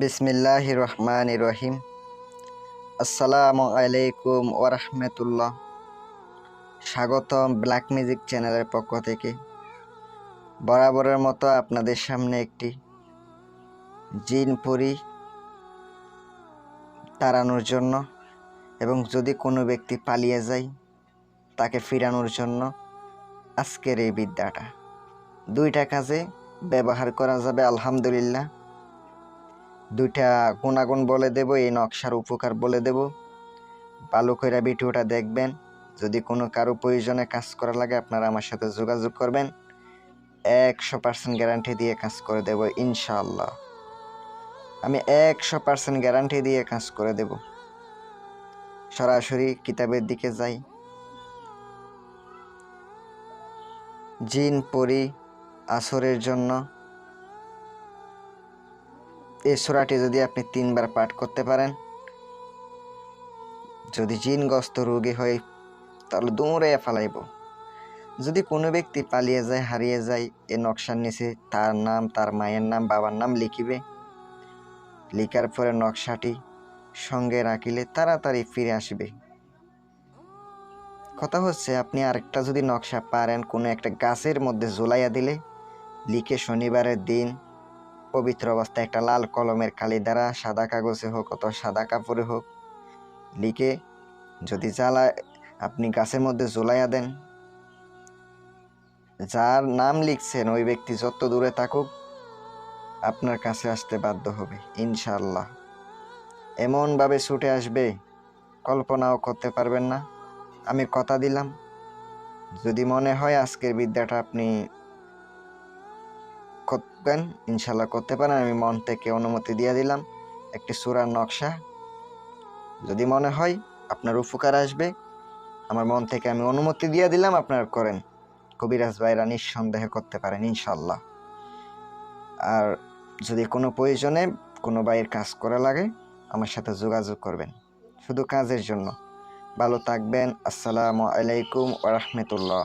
বিসমিল্লাহ রহমান রহিম আসসালামু আলাইকুম ওরহমতুল্লাহ স্বাগতম ব্ল্যাক মিউজিক চ্যানেলের পক্ষ থেকে। বরাবরের মতো আপনাদের সামনে একটি জিন পরি তাড়ানোর জন্য এবং যদি কোনো ব্যক্তি পালিয়ে যায়, তাকে ফিরানোর জন্য আজকের এই বিদ্যাটা। দুইটা কাজে ব্যবহার করা যাবে, আলহামদুলিল্লাহ। দুইটা গুণাগুণ বলে দেব, এই নকশার উপকার বলে দেব। ভালো করে ভিডিওটা দেখবেন, যদি কোনো কারও প্রয়োজনে কাজ করা লাগে, আপনারা আমার সাথে যোগাযোগ করবেন। একশো পার্সেন্ট গ্যারান্টি দিয়ে কাজ করে দেব, ইনশাআল্লাহ। আমি একশো পার্সেন্ট গ্যারান্টি দিয়ে কাজ করে দেব। সরাসরি কিতাবের দিকে যাই। জিন পরি আসরের জন্য এই সুরাটি যদি আপনি তিনবার পাঠ করতে পারেন, যদি জিনগ্রস্ত রোগী হয়, তাহলে দৌড়ে ফালাইব। যদি কোনো ব্যক্তি পালিয়ে যায়, হারিয়ে যায়, এ নকশার নিচে তার নাম, তার মায়ের নাম, বাবার নাম লিখিবে। লিখার পরে নকশাটি সঙ্গে রাখিলে তাড়াতাড়ি ফিরে আসবে। কথা হচ্ছে, আপনি আরেকটা যদি নকশা পারেন, কোনো একটা গাছের মধ্যে ঝোলাইয়া দিলে, লিখে শনিবারের দিন পবিত্র অবস্থায় একটা লাল কলমের কালি দ্বারা সাদা কাগজে হোক অথবা সাদা কাপড়ে হোক, লিখে যদি জ্বালা আপনি গাছের মধ্যে জ্বলাইয়া দেন। যার নাম লিখছেন ওই ব্যক্তি যত দূরে থাকুক, আপনার কাছে আসতে বাধ্য হবে ইনশাল্লাহ এমনভাবে ছুটে আসবে, কল্পনাও করতে পারবেন না। আমি কথা দিলাম। যদি মনে হয় আজকের বিদ্যাটা আপনি করবেন ইনশাল্লাহ করতে পারেন। আমি মন থেকে অনুমতি দিয়ে দিলাম, একটি সুরার নকশা। যদি মনে হয় আপনার উপকার আসবে, আমার মন থেকে আমি অনুমতি দিয়ে দিলাম, আপনারা করেন। কবিরাজ ভাইরা নিঃসন্দেহে করতে পারেন ইনশাল্লাহ আর যদি কোনো প্রয়োজনে কোনো ভাইয়ের কাজ করা লাগে, আমার সাথে যোগাযোগ করবেন। শুধু কাজের জন্য। ভালো থাকবেন, আসসালামু আলাইকুম ওরহমতুল্লাহ